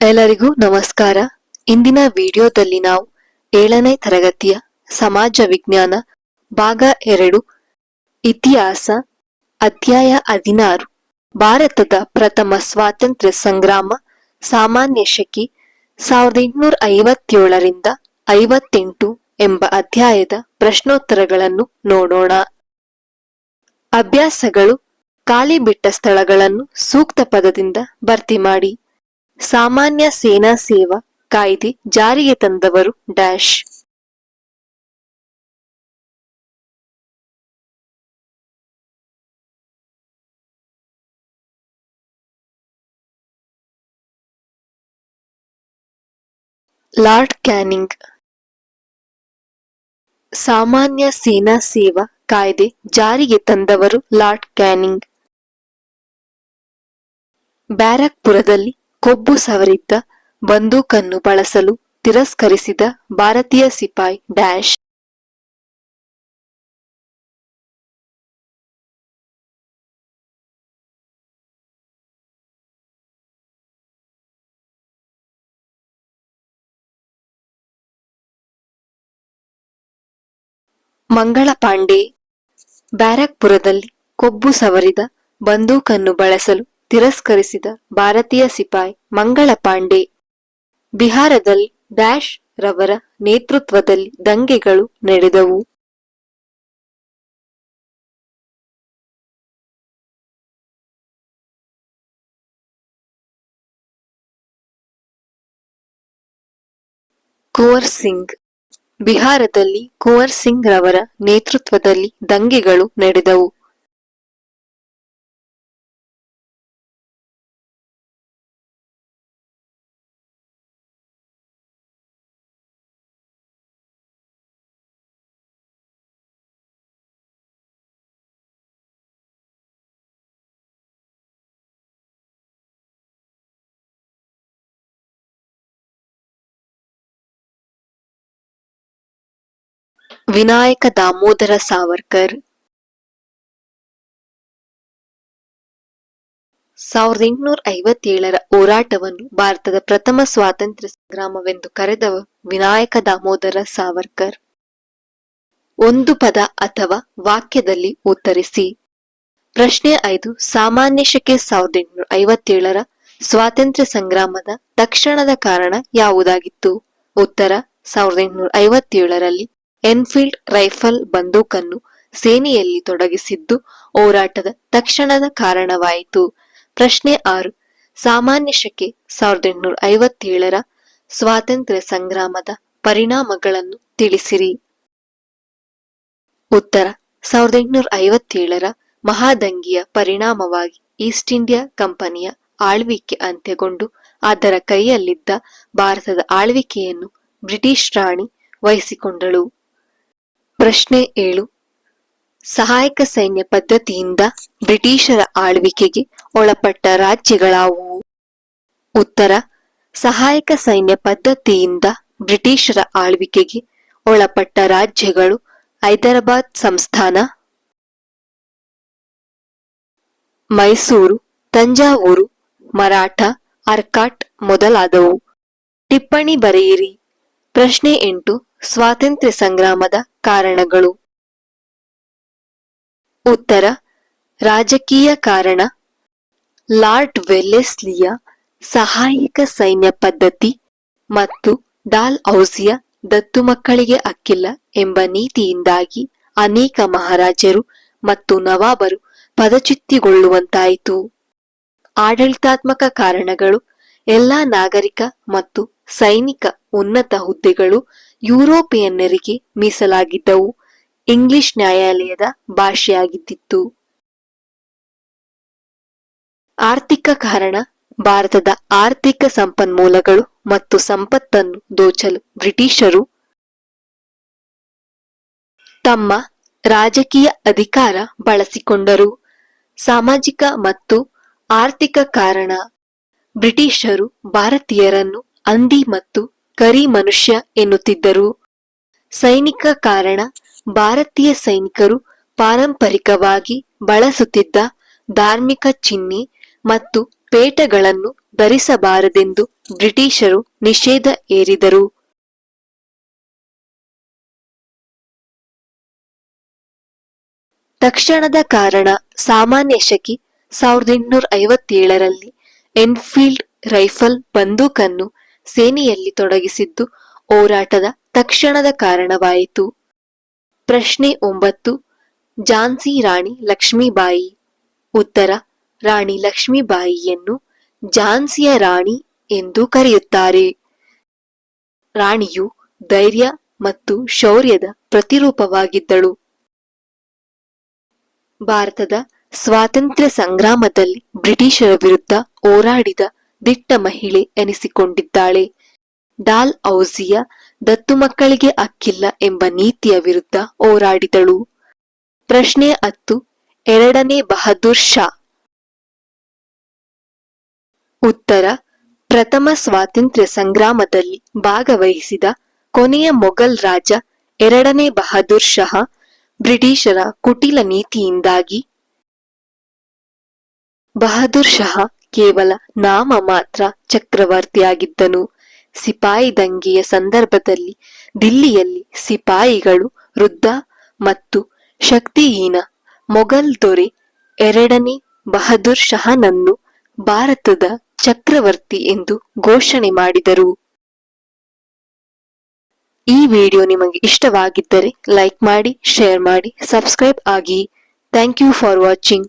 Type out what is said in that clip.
ಎಲ್ಲರಿಗೂ ನಮಸ್ಕಾರ. ಇಂದಿನ ವಿಡಿಯೋದಲ್ಲಿ ನಾವು ಏಳನೇ ತರಗತಿಯ ಸಮಾಜ ವಿಜ್ಞಾನ ಭಾಗ ಎರಡು, ಇತಿಹಾಸ, ಅಧ್ಯಾಯ ಹದಿನಾರು. ಭಾರತದ ಪ್ರಥಮ ಸ್ವಾತಂತ್ರ್ಯ ಸಂಗ್ರಾಮ ಸಾಮಾನ್ಯ ಶಕಿ ಸಾವಿರದ ಎಂಟುನೂರ ಐವತ್ತೇಳರಿಂದ ಐವತ್ತೆಂಟು ಎಂಬ ಅಧ್ಯಾಯದ ಪ್ರಶ್ನೋತ್ತರಗಳನ್ನು ನೋಡೋಣ. ಅಭ್ಯಾಸಗಳು ಖಾಲಿ ಬಿಟ್ಟ ಸ್ಥಳಗಳನ್ನು ಸೂಕ್ತ ಪದದಿಂದ ಭರ್ತಿ ಮಾಡಿ. ಸಾಮಾನ್ಯ ಸೇನಾ ಸೇವಾ ಕಾಯ್ದೆ ಜಾರಿಗೆ ತಂದವರು ಡ್ಯಾಶ್. Lord canning. ಸಾಮಾನ್ಯ ಸೇನಾ ಸೇವಾ ಕಾಯ್ದೆ ಜಾರಿಗೆ ತಂದವರು ಲಾರ್ಡ್ ಕ್ಯಾನಿಂಗ್. ಬ್ಯಾರಕ್ಪುರದಲ್ಲಿ ಕೊಬ್ಬು ಸವರಿದ್ದ ಬಂದೂಕನ್ನು ಬಳಸಲು ತಿರಸ್ಕರಿಸಿದ ಭಾರತೀಯ ಸಿಪಾಯಿ ಡ್ಯಾಶ್. ಮಂಗಳ ಪಾಂಡೆ ಬ್ಯಾರಕ್ಪುರದಲ್ಲಿ ಕೊಬ್ಬು ಸವರಿದ ಬಂದೂಕನ್ನು ಬಳಸಲು ತಿರಸ್ಕರಿಸಿದ ಭಾರತೀಯ ಸಿಪಾಯಿ ಮಂಗಳ ಪಾಂಡೆ. ಬಿಹಾರದಲ್ಲಿ ಡ್ಯಾಶ್ ರವರ ನೇತೃತ್ವದಲ್ಲಿ ದಂಗೆಗಳು ನಡೆದವು. ಕುವರ್ ಸಿಂಗ್. ಬಿಹಾರದಲ್ಲಿ ಕುವರ್ ಸಿಂಗ್ ರವರ ನೇತೃತ್ವದಲ್ಲಿ ದಂಗೆಗಳು ನಡೆದವು. ವಿನಾಯಕ ದಾಮೋದರ ಸಾವರ್ಕರ್. ಸಾವಿರದ ಎಂಟುನೂರ ಐವತ್ತೇಳರ ಹೋರಾಟವನ್ನು ಭಾರತದ ಪ್ರಥಮ ಸ್ವಾತಂತ್ರ್ಯ ಸಂಗ್ರಾಮವೆಂದು ಕರೆದವ ವಿನಾಯಕ ದಾಮೋದರ ಸಾವರ್ಕರ್. ಒಂದು ಪದ ಅಥವಾ ವಾಕ್ಯದಲ್ಲಿ ಉತ್ತರಿಸಿ. ಪ್ರಶ್ನೆ ಐದು ಸಾಮಾನ್ಯ ಶಕೆ ಸಾವಿರದ ಎಂಟುನೂರ ಐವತ್ತೇಳರ ಸ್ವಾತಂತ್ರ್ಯ ಸಂಗ್ರಾಮದ ತಕ್ಷಣದ ಕಾರಣ ಯಾವುದಾಗಿತ್ತು? ಉತ್ತರ, ಸಾವಿರದ ಎಂಟುನೂರ ಐವತ್ತೇಳರಲ್ಲಿ ಎನ್ಫೀಲ್ಡ್ ರೈಫಲ್ ಬಂದೂಕನ್ನು ಸೇನೆಯಲ್ಲಿ ತೊಡಗಿಸಿದ್ದು ಹೋರಾಟದ ತಕ್ಷಣದ ಕಾರಣವಾಯಿತು. ಪ್ರಶ್ನೆ ಆರು, ಸಾಮಾನ್ಯ ಶಕೆ ಸಾವಿರದ ಎಂಟುನೂರ ಐವತ್ತೇಳರ ಸ್ವಾತಂತ್ರ್ಯ ಸಂಗ್ರಾಮದ ಪರಿಣಾಮಗಳನ್ನು ತಿಳಿಸಿರಿ. ಉತ್ತರ, ಸಾವಿರದ ಎಂಟುನೂರ ಐವತ್ತೇಳರ ಮಹಾದಂಗಿಯ ಪರಿಣಾಮವಾಗಿ ಈಸ್ಟ್ ಇಂಡಿಯಾ ಕಂಪನಿಯ ಆಳ್ವಿಕೆ ಅಂತ್ಯಗೊಂಡು ಅದರ ಕೈಯಲ್ಲಿದ್ದ ಭಾರತದ ಆಳ್ವಿಕೆಯನ್ನು ಬ್ರಿಟಿಷ್ ರಾಣಿ ವಹಿಸಿಕೊಂಡಳು. ಪ್ರಶ್ನೆ ಏಳು. ಸಹಾಯಕ ಸೈನ್ಯ ಪದ್ಧತಿಯಿಂದ ಬ್ರಿಟಿಷರ ಆಳ್ವಿಕೆಗೆ ಒಳಪಟ್ಟ ರಾಜ್ಯಗಳಾವುವು? ಉತ್ತರ. ಸಹಾಯಕ ಸೈನ್ಯ ಪದ್ಧತಿಯಿಂದ ಬ್ರಿಟಿಷರ ಆಳ್ವಿಕೆಗೆ ಒಳಪಟ್ಟ ರಾಜ್ಯಗಳು ಹೈದರಾಬಾದ್ ಸಂಸ್ಥಾನ? ಮೈಸೂರು, ತಂಜಾವೂರು, ಮರಾಠ, ಅರ್ಕಾಟ್ ಮೊದಲಾದವು. ಟಿಪ್ಪಣಿ ಬರೆಯಿರಿ. ಪ್ರಶ್ನೆ ಎಂಟು, ಸ್ವಾತಂತ್ರ್ಯ ಸಂಗ್ರಾಮದ ಕಾರಣಗಳು. ಉತ್ತರ, ರಾಜಕೀಯ ಕಾರಣ. ಲಾರ್ಡ್ ವೆಲ್ಲೆಸ್ಲಿಯ ಸಹಾಯಕ ಸೈನ್ಯ ಪದ್ಧತಿ ಮತ್ತು ಡಾಲ್ ಔಸಿಯ ದತ್ತು ಮಕ್ಕಳಿಗೆ ಅಕ್ಕಿಲ್ಲ ಎಂಬ ನೀತಿಯಿಂದಾಗಿ ಅನೇಕ ಮಹಾರಾಜರು ಮತ್ತು ನವಾಬರು ಪದಚ್ಯುತಿಗೊಳ್ಳುವಂತಾಯಿತು. ಆಡಳಿತಾತ್ಮಕ ಕಾರಣಗಳು ಎಲ್ಲಾ ನಾಗರಿಕ ಮತ್ತು ಸೈನಿಕ ಉನ್ನತ ಹುದ್ದೆಗಳು ಯುರೋಪಿಯನ್ನರಿಗೆ ಮೀಸಲಾಗಿದ್ದವು. ಇಂಗ್ಲಿಷ್ ನ್ಯಾಯಾಲಯದ ಭಾಷೆಯಾಗಿದ್ದಿತ್ತು. ಆರ್ಥಿಕ ಕಾರಣ, ಭಾರತದ ಆರ್ಥಿಕ ಸಂಪನ್ಮೂಲಗಳು ಮತ್ತು ಸಂಪತ್ತನ್ನು ದೋಚಲು ಬ್ರಿಟಿಷರು ತಮ್ಮ ರಾಜಕೀಯ ಅಧಿಕಾರ ಬಳಸಿಕೊಂಡರು. ಸಾಮಾಜಿಕ ಮತ್ತು ಆರ್ಥಿಕ ಕಾರಣ, ಬ್ರಿಟಿಷರು ಭಾರತೀಯರನ್ನು ಅಂದಿ ಮತ್ತು ಕರಿ ಮನುಷ್ಯ ಎನ್ನುತ್ತಿದ್ದರು. ಸೈನಿಕ ಕಾರಣ ಭಾರತೀಯ ಸೈನಿಕರು ಪಾರಂಪರಿಕವಾಗಿ ಬಳಸುತ್ತಿದ್ದ ಧಾರ್ಮಿಕ ಚಿಹ್ನೆ ಮತ್ತು ಪೇಟಗಳನ್ನು ಧರಿಸಬಾರದೆಂದು ಬ್ರಿಟಿಷರು ನಿಷೇಧ ಏರಿದರು ತಕ್ಷಣದ ಕಾರಣ ಸಾಮಾನ್ಯ ಶಕಿ ಸಾವಿರದ ಎಂಟುನೂರ ಐವತ್ತೇಳರಲ್ಲಿ ಎನ್ಫೀಲ್ಡ್ ರೈಫಲ್ ಬಂದೂಕನ್ನು ಸೇನೆಯಲ್ಲಿ ತೊಡಗಿಸಿದ್ದು ಹೋರಾಟದ ತಕ್ಷಣದ ಕಾರಣವಾಯಿತು. ಪ್ರಶ್ನೆ ಒಂಬತ್ತು, ಝಾನ್ಸಿ ರಾಣಿ ಲಕ್ಷ್ಮೀಬಾಯಿ. ಉತ್ತರ, ರಾಣಿ ಲಕ್ಷ್ಮೀಬಾಯಿಯನ್ನು ಝಾನ್ಸಿಯ ರಾಣಿ ಎಂದು ಕರೆಯುತ್ತಾರೆ. ರಾಣಿಯು ಧೈರ್ಯ ಮತ್ತು ಶೌರ್ಯದ ಪ್ರತಿರೂಪವಾಗಿದ್ದಳು. ಭಾರತದ ಸ್ವಾತಂತ್ರ್ಯ ಸಂಗ್ರಾಮದಲ್ಲಿ ಬ್ರಿಟಿಷರ ವಿರುದ್ಧ ಹೋರಾಡಿದ ದಿಟ್ಟ ಮಹಿಳೆ ಎನಿಸಿಕೊಂಡಿದ್ದಾಳೆ. ಡಾಲ್ ಔಸಿಯ ದತ್ತು ಮಕ್ಕಳಿಗೆ ಅಕ್ಕಿಲ್ಲ ಎಂಬ ನೀತಿಯ ವಿರುದ್ಧ ಹೋರಾಡಿದಳು. ಪ್ರಶ್ನೆ ಹತ್ತು, ಎರಡನೇ ಬಹದ್ದೂರ್ ಶಾ. ಉತ್ತರ, ಪ್ರಥಮ ಸ್ವಾತಂತ್ರ್ಯ ಸಂಗ್ರಾಮದಲ್ಲಿ ಭಾಗವಹಿಸಿದ ಕೊನೆಯ ಮೊಘಲ್ ರಾಜ ಎರಡನೇ ಬಹದ್ದೂರ್ ಶಹ ಬ್ರಿಟಿಷರ ಕುಟಿಲ ನೀತಿಯಿಂದಾಗಿ. ಬಹದ್ದೂರ್ ಶಹ ಕೇವಲ ನಾಮ ಮಾತ್ರ ಚಕ್ರವರ್ತಿಯಾಗಿದ್ದನು. ಸಿಪಾಯಿ ದಂಗೆಯ ಸಂದರ್ಭದಲ್ಲಿ ದಿಲ್ಲಿಯಲ್ಲಿ ಸಿಪಾಯಿಗಳು ವೃದ್ಧ ಮತ್ತು ಶಕ್ತಿಹೀನ ಮೊಘಲ್ ದೊರೆ ಎರಡನೇ ಬಹದ್ದೂರ್ ಶಹನನ್ನು ಭಾರತದ ಚಕ್ರವರ್ತಿ ಎಂದು ಘೋಷಣೆ ಮಾಡಿದರು. ಈ ವಿಡಿಯೋ ನಿಮಗೆ ಇಷ್ಟವಾಗಿದ್ದರೆ ಲೈಕ್ ಮಾಡಿ, ಶೇರ್ ಮಾಡಿ, ಸಬ್ಸ್ಕ್ರೈಬ್ ಆಗಿ. Thank you for watching.